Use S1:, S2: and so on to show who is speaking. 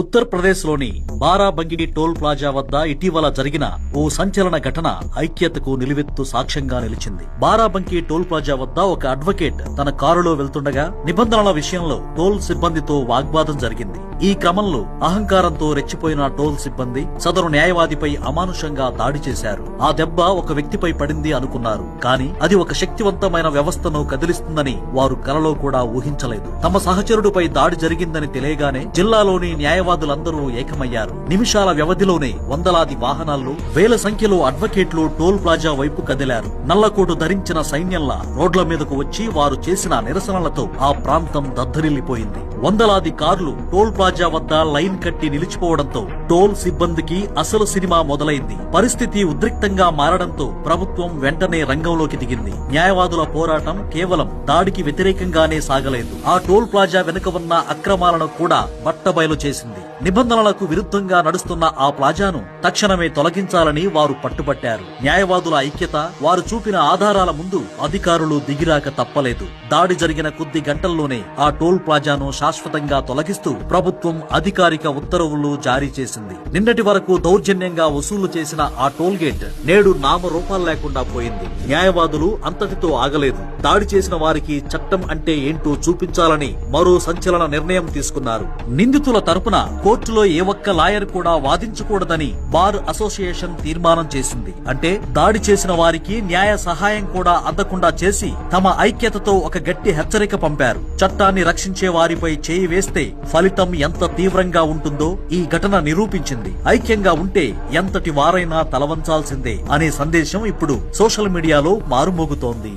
S1: ఉత్తరప్రదేశ్లోని బారాబంగి toll plaza వద్ద ఇటీవల జరిగిన ఓ సంచలన ఘటన ఐక్యతకు నిలువెత్తు సాక్ష్యంగా నిలిచింది. బారాబంకి టోల్ ప్లాజా వద్ద ఒక అడ్వకేట్ తన కారులో వెళ్తుండగా నిబంధనల విషయంలో టోల్ సిబ్బందితో వాగ్వాదం జరిగింది. ఈ క్రమంలో అహంకారంతో రెచ్చిపోయిన టోల్ సిబ్బంది సదరు న్యాయవాదిపై అమానుషంగా దాడి చేశారు. ఆ దెబ్బ ఒక వ్యక్తిపై పడింది అనుకున్నారు. కానీ అది ఒక శక్తివంతమైన వ్యవస్థను కదిలిస్తుందని వారు కలలో కూడా ఊహించలేదు. తమ సహచరుడిపై దాడి జరిగిందని తెలియగానే జిల్లాలోని న్యాయవాదులందరూ ఏకమయ్యారు. నిమిషాల వ్యవధిలోనే వందలాది వాహనాల్లో వేల సంఖ్యలో అడ్వకేట్లు టోల్ ప్లాజా వైపు కదిలారు. నల్లకోటు ధరించిన సైన్యంలా రోడ్ల మీదకు వచ్చి వారు చేసిన నిరసనలతో ఆ ప్రాంతం దద్దరిల్లిపోయింది. వందలాది కార్లు టోల్ ప్లాజా వద్ద లైన్ కట్టి నిలిచిపోవడంతో టోల్ సిబ్బందికి అసలు సినిమా మొదలైంది. పరిస్థితి ఉద్రిక్తంగా మారడంతో ప్రభుత్వం వెంటనే రంగంలోకి దిగింది. న్యాయవాదుల పోరాటం కేవలం దాడికి వ్యతిరేకంగానే సాగలేదు. ఆ టోల్ ప్లాజా వెనుక ఉన్న అక్రమాలను కూడా బట్టబయలు చేసింది. నిబంధనలకు విరుద్ధంగా నడుస్తున్న ఆ ప్లాజాను తక్షణమే తొలగించాలని వారు పట్టుబట్టారు. న్యాయవాదుల ఐక్యత వారు చూపిన ఆధారాల ముందు అధికారులు దిగిరాక తప్పలేదు. దాడి జరిగిన కొద్ది గంటల్లోనే ఆ టోల్ ప్లాజాను శాశ్వతంగా తొలగిస్తూ ప్రభుత్వం అధికారిక ఉత్తర్వులు జారీ చేసింది. నిన్నటి వరకు దౌర్జన్యంగా వసూలు చేసిన ఆ టోల్గేట్ నేడు నామరూపాలు లేకుండా పోయింది. న్యాయవాదులు అంతటితో ఆగలేదు. దాడి చేసిన వారికి చట్టం అంటే ఏంటో చూపించాలని మరో సంచలన నిర్ణయం తీసుకున్నారు. నిందితుల తరపున కోర్టులో ఏ ఒక్క లాయర్ కూడా వాదించకూడదని బార్ అసోసియేషన్ తీర్మానం చేసింది. అంటే దాడి చేసిన వారికి న్యాయ సహాయం కూడా అందకుండా చేసి తమ ఐక్యతతో ఒక గట్టి హెచ్చరిక పంపారు. చట్టాన్ని రక్షించే వారిపై చేయి వేస్తే ఫలితం ఎంత తీవ్రంగా ఉంటుందో ఈ ఘటన నిరూపించింది. ఐక్యంగా ఉంటే ఎంతటి వారైనా తలవంచాల్సిందే అనే సందేశం ఇప్పుడు సోషల్ మీడియాలో మారుమోగుతోంది.